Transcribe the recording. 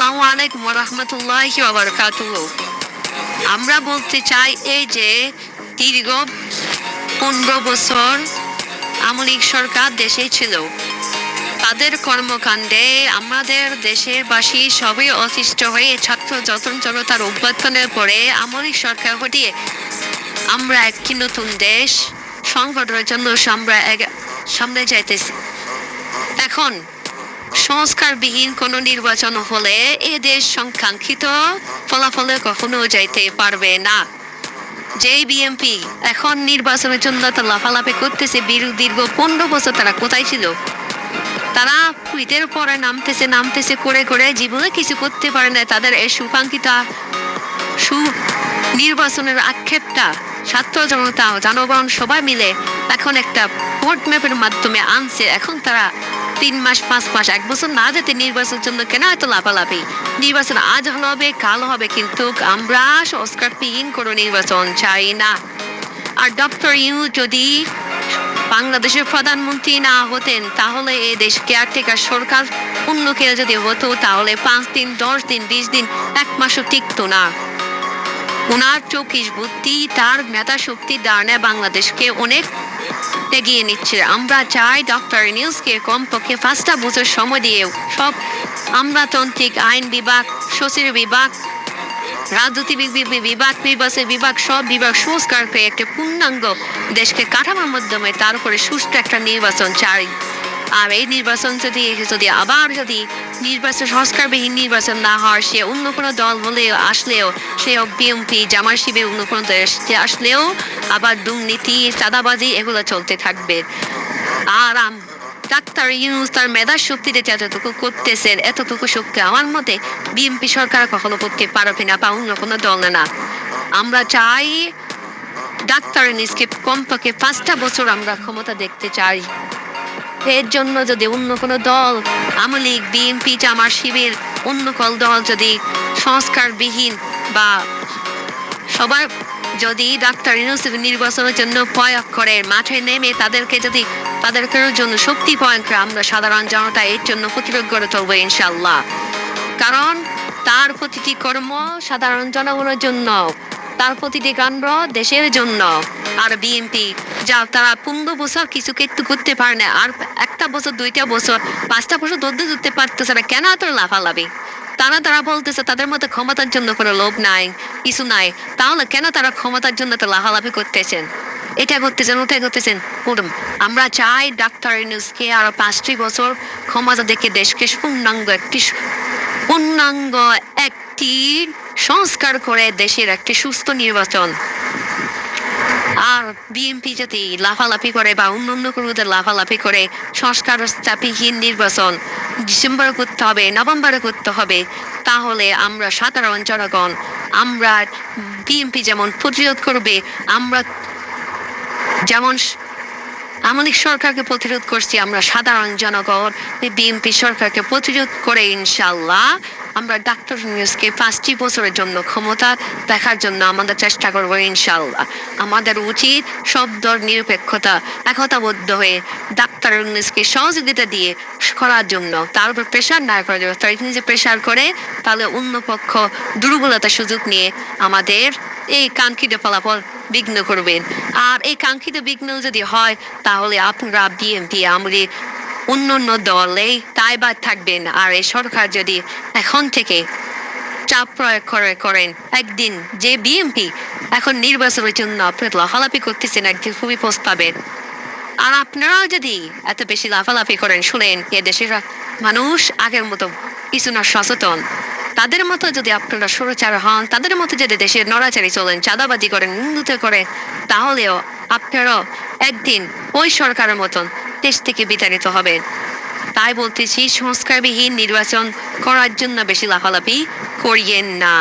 আসসালামু আলাইকুম রহমতুল্লাহ আমরা বলতে চাই এই যে দীর্ঘ পনেরো বছর আমলিক সরকার দেশে ছিল। তাদের কর্মকাণ্ডে আমাদের দেশের বাসী সবই অতিষ্ঠ হয়ে ছাত্র যতন জনতার অভ্যর্থনের পরে আমলিক সরকার হটিয়ে আমরা একটি নতুন দেশ সংগঠনের জন্য আমরা সামনে যাইতেছি। এখন সংস্কারবিহীন কোনো নির্বাচন হলে এ দেশ সংকাঙ্ক্ষিত ফলাফলে কখনো যাইতে পারবে না। যেই বিএমপি এখন নির্বাচনের জন্য তো লাফালাফি করতেছে দীর্ঘ পনেরো বছর তারা কোথায় ছিল? তারা টুইটের পরে নামতেছে নামতেছে, করে করে জীবনে কিছু করতে পারে না। তাদের এই সুকাঙ্ক্ষিত সু নির্বাচনের আক্ষেপটা ছাত্র জনতা জনগণ সবাই মিলে এখন একটা ভোট ম্যাপের মাধ্যমে আনছে। এখন তারা তিন মাস, পাঁচ মাস, এক বছর না যেতে নির্বাচনের জন্য কেন এত লাফালাফি? নির্বাচন আজ হবে, কাল হবে, কিন্তু আমরা সংস্কার পিহীন কোনো নির্বাচন চাই না। আর ডক্টর ইউ যদি বাংলাদেশের প্রধানমন্ত্রী না হতেন, তাহলে এই দেশ কেয়ারটেকার সরকার অন্য কেউ যদি হতো, তাহলে পাঁচ দিন, দশ দিন, বিশ দিন, এক মাসও টিকতো না। ওনার চৌকিশ বুদ্ধি, তার মেধা শক্তির দ্বারা বাংলাদেশকে অনেক এগিয়ে নিচ্ছে। আমরা চাই ডক্টর নিউজকে কমপক্ষে পাঁচটা বছর সময় দিয়েও সব আমলাতান্ত্রিক আইন বিভাগ, সচিব বিভাগ রাজনীতি বি- বি- বিভাগ, নির্বাচন বিভাগ, সব বিভাগ সংস্কার করে একটা পূর্ণাঙ্গ দেশকে কাঠামোর মাধ্যমে তার উপরে সুষ্ঠু একটা নির্বাচন চাই। আর এই নির্বাচন যদি যদি আবার যদি নির্বাচন সংস্কারবিহীন নির্বাচন না হয়, সে অন্য কোনো দল হলেও আসলেও সে বিএমপি জামার শিবির অন্য কোনো দেশ আসলেও আবার দুর্নীতি, চাঁদাবাজি, এগুলো চলতে থাকবে। আর ডাক্তার ইউনুস তার মেধা শক্তিতে যতটুকু করতেছেন, এতটুকু শক্তি আমার মতে বিএনপি সরকার কখনো করতে পারবে না বা অন্য কোনো দল না আমরা চাই ডাক্তার ইউনুসকে কমপক্ষে পাঁচটা বছর আমরা ক্ষমতা দেখতে চাই। এর জন্য যদি অন্য কোনো দল, আওয়ামী লীগ, বিএনপি জামার শিবির, অন্য কল দল যদি সংস্কারবিহীন বা সবার যদি ডাক্তার ইউনুসেফ নির্বাচনের জন্য প্রয়োগ করে, মাঠে নেমে তাদেরকে যদি, তাদেরকে জন্য শক্তি প্রয়োগ করে, আমরা সাধারণ জনতা এর জন্য প্রতিরোধ গড়ে তুলবো ইনশাল্লাহ কারণ তার প্রতিটি কর্ম সাধারণ জনগণের জন্য, তার প্রতিটি কাণ্ড দেশের জন্য। আর বিএনপি, যা তারা পনেরো বছর কিছু একটু করতে পারে না, আর একটা বছর, দুইটা বছর, পাঁচটা বছর ধরতে ধরতে পারতেছে না, কেন এত লাফালাফি? তারা তারা বলতেছে, তাদের মধ্যে ক্ষমতার জন্য কোনো লোভ নাই, কিছু নাই। তাহলে কেন তারা ক্ষমতার জন্য তো লাফালাফি করতেছেন? এটা করতেছেন, ওটা করতেছেন। করুন আমরা চাই ডাক্তার ইউনুসকে আরও পাঁচটি বছর ক্ষমতা দেখে দেশকে পূর্ণাঙ্গ একটি পূর্ণাঙ্গ একটি সংস্কার করে দেশের একটি সুস্থ নির্বাচন। আর বিএনপি যদি লাফালাফি করে বা অন্য অন্য কোনো লাফালাফি করে, সংস্কার চাপিহীন নির্বাচন ডিসেম্বরে করতে হবে, নভেম্বরে করতে হবে, তাহলে আমরা সাধারণ জনগণ, আমরা বিএনপি যেমন প্রতিরোধ করবে, আমরা যেমন আমলিক সরকারকে প্রতিরোধ করছি, আমরা সাধারণ জনগণ বিএনপি সরকারকে প্রতিরোধ করে ইনশাল্লাহ আমরা ডাক্তার নিউজকে পাঁচটি বছরের জন্য ক্ষমতা দেখার জন্য আমাদের চেষ্টা করব ইনশাল্লাহ আমাদের উচিত সব নিরপেক্ষতা, একতাবদ্ধ হয়ে ডাক্তার নিউজকে সহযোগিতা দিয়ে করার জন্য, তার উপর প্রেশার না করা যাবে তাই তিনি যে প্রেশার করে তাহলে অন্য পক্ষ দুর্বলতার সুযোগ নিয়ে আমাদের এই কাঙ্ক্ষিত ফলাফল বিঘ্ন করবেন। আর এই কাঙ্ক্ষিত বিঘ্ন যদি হয়, তাহলে আপনারা বিএনপি আমলে অন্য অন্য দলে তাই বাদ থাকবেন। আর এই সরকার যদি এখন থেকে চাপ প্রয়োগ করে করেন, একদিন যে বিএনপি এখন নির্বাচনের জন্য আপনার লাফালাফি করতেছেন, একদিন খুবই পোস্ট পাবেন আর আপনারাও যদি এত বেশি লাফালাফি করেন, শুনেন, এ দেশের মানুষ আগের মতো কিছু না সচেতন। তাদের মতো যদি আপনারা সুরচার হন, তাদের মতো যদি দেশের নড়াচারি চলেন, চাঁদাবাজি করেন, নিন্দুতে করেন, তাহলেও আপনারাও একদিন ওই সরকারের মতন দেশ থেকে বিতাড়িত হবেন। তাই বলতেছি, সংস্কারবিহীন নির্বাচন করার জন্য বেশি লাফালাফি করিয়েন না।